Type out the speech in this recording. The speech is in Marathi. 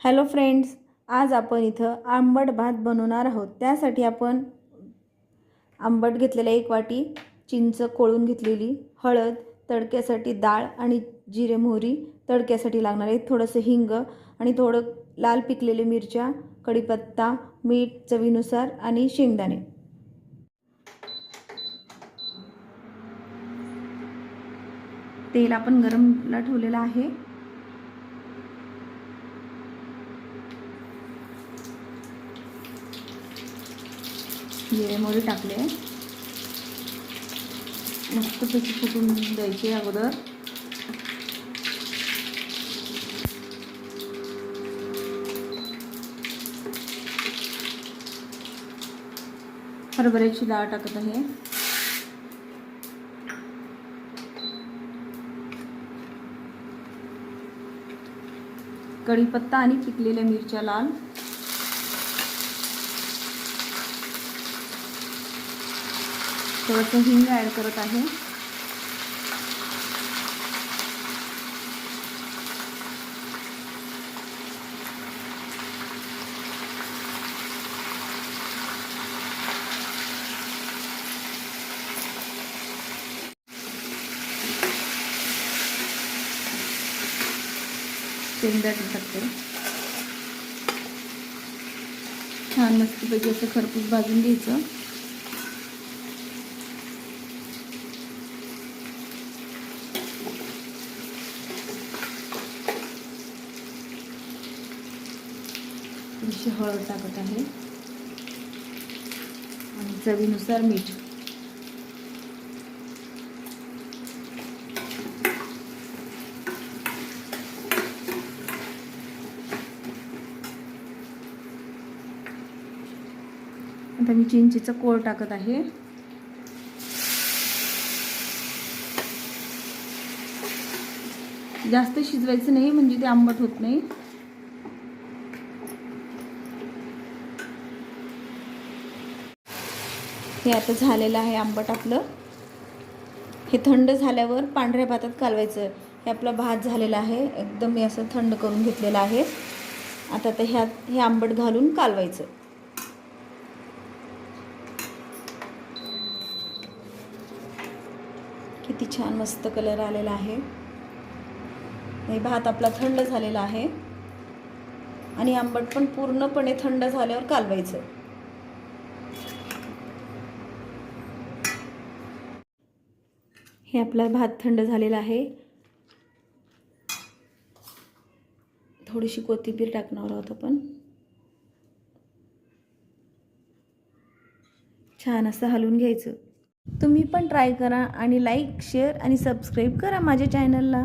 हॅलो फ्रेंड्स आज आपण इथं आंबट भात बनवणार आहोत. त्यासाठी आपण आंबट घेतलेल्या एक वाटी चिंच कोळून घेतलेली हळद तडक्यासाठी डाळ आणि जिरे मोहरी तडक्यासाठी लागणार आहे थोडंसं हिंग आणि थोडं लाल पिकलेले मिरच्या कढीपत्ता मीठ चवीनुसार आणि शेंगदाणे. तेल आपण गरमला ठेवलेलं आहे. जिरे मोहरी टाकले. मस्तपैकी फुटून द्यायचे अगोदर. हरभऱ्याची डाळ टाकत आहे. कढीपत्ता आणि पिकलेल्या मिरच्या लाल. थोडंसं हिंग ॲड करत आहे. शेंगदाणे टाकते. छान मस्तपैकी असं खरपूस भाजून घ्यायचं. थोडीशी हळद टाकत आहे. आणि चवीनुसार मीठ. आता मी चिंचेचं कोळ टाकत आहे. जास्त शिजवायचं नाही म्हणजे ते आंबट होत नाही. हे आता झालेलं आहे आंबट आपलं. हे थंड झाल्यावर पांढऱ्या भातात कालवायचं. हे आपलं भात झालेला आहे. एकदम मी असं थंड करून घेतलेलं आहे. आता तर ह्यात हे आंबट घालून कालवायचं. किती छान मस्त कलर आलेला आहे. हे भात आपला थंड झालेला आहे. आणि आंबट पण पूर्णपणे थंड झाल्यावर कालवायचं. हे आपला भात थंड झालेला आहे. थोडीशी कोथिंबीर टाकणार आहोत आपण. छान असं हलवून घ्यायचं. तुम्ही पण ट्राय करा आणि लाईक शेअर आणि सबस्क्राईब करा माझ्या चॅनलला